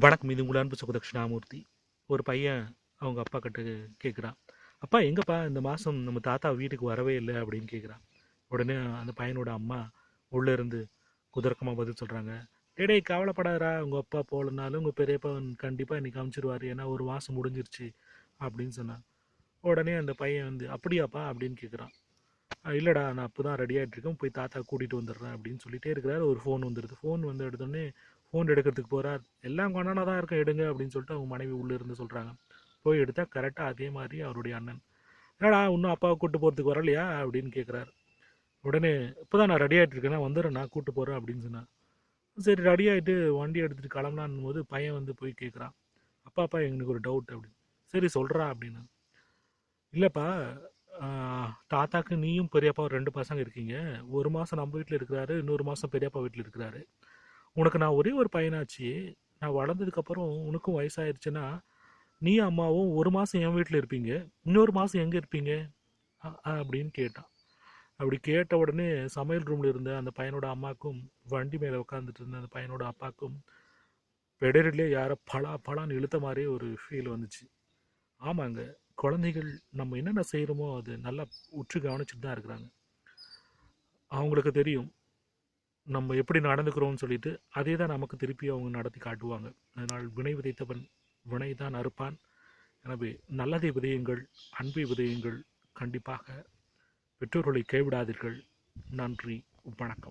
வணக்கம் இது உங்கள் அன்பு சுகதக்ஷணாமூர்த்தி ஒரு பையன் அவங்க அப்பா கிட்ட கேட்குறான் அப்பா எங்கப்பா இந்த மாதம் நம்ம தாத்தா வீட்டுக்கு வரவே இல்லை? அப்படின்னு கேட்குறான் உடனே அந்த பையனோட அம்மா உள்ளே இருந்து குதர்க்கமாக பதில் சொல்கிறாங்க டேடே கவலைப்படாதரா உங்கள் அப்பா போகலனாலும் உங்கள் பெரியப்பா கண்டிப்பாக இன்னைக்கு அமைச்சிருவார் ஏன்னா ஒரு மாதம் முடிஞ்சிருச்சு. அப்படின்னு சொன்னான். உடனே அந்த பையன் வந்து அப்படியாப்பா? அப்படின்னு கேட்குறான் இல்லைடா நான் அப்போ தான் ரெடி இருக்கேன் போய் தாத்தா கூட்டிகிட்டு வந்துடுறேன் அப்படின்னு சொல்லிகிட்டே இருக்கிறாரு. ஒரு ஃபோன் வந்துடுது. ஃபோன் வந்து எடுத்தோடனே ஃபோன் எடுக்கிறதுக்கு போகிறார் எல்லாம் கொண்டானா தான் இருக்கேன் எடுங்க அப்படின்னு சொல்லிட்டு அவங்க மனைவி உள்ளே இருந்து சொல்கிறாங்க போய் எடுத்தால் கரெக்டாக அதே மாதிரி அவருடைய அண்ணன். என்னடா இன்னும் அப்பாவை கூப்பிட்டு போகிறதுக்கு வரலையா? அப்படின்னு கேட்குறாரு உடனே இப்போ தான் நான் ரெடி ஆகிட்டு இருக்கேன் நான் வந்துடுறேன். நான் கூப்பிட்டு போகிறேன் அப்படின்னு சொன்னேன் சரி ரெடி ஆகிட்டு வண்டி எடுத்துகிட்டு கிளம்பலான் போது பையன் வந்து போய் கேட்குறான் அப்பா அப்பா எங்களுக்கு ஒரு டவுட் அப்படின்னு. சரி சொல்கிறா அப்படின்னு. இல்லைப்பா தாத்தாக்கு நீயும் பெரியப்பா ரெண்டு பசங்க இருக்கீங்க. ஒரு மாதம் நம்ம வீட்டில் இருக்கிறாரு இன்னொரு மாதம் பெரியப்பா வீட்டில் இருக்கிறாரு. உனக்கு நான் ஒரே ஒரு பையனாச்சு. நான் வளர்ந்ததுக்கப்புறம் உனக்கும் வயசாயிருச்சுன்னா நீ அம்மாவும் ஒரு மாதம் என் வீட்டில் இருப்பீங்க. இன்னொரு மாதம் எங்கே இருப்பீங்க? அப்படின்னு கேட்டான். அப்படி கேட்ட உடனே சமையல் ரூமில் இருந்த அந்த பையனோட அம்மாக்கும் வண்டி மேலே உட்காந்துட்டு இருந்த அந்த பையனோட அப்பாக்கும் பெடரிலே யாரோ பலா பலான்னு இழுத்த மாதிரி ஒரு ஃபீல் வந்துச்சு. ஆமாங்க. குழந்தைகள் நம்ம என்னென்ன செய்கிறோமோ அது நல்லா உற்று கவனிச்சுட்டு தான் இருக்கிறாங்க. அவங்களுக்கு தெரியும் நம்ம எப்படி நடந்துக்கிறோம்னு சொல்லிட்டு அதே தான் நமக்கு திருப்பி அவங்க நடத்தி காட்டுவாங்க. அதனால் வினை விதைத்தவன் வினை தான் அறுப்பான். எனவே நல்லதை விதையுங்கள் அன்பை விதையுங்கள். கண்டிப்பாக பெற்றோர்களை கைவிடாதீர்கள். நன்றி வணக்கம்.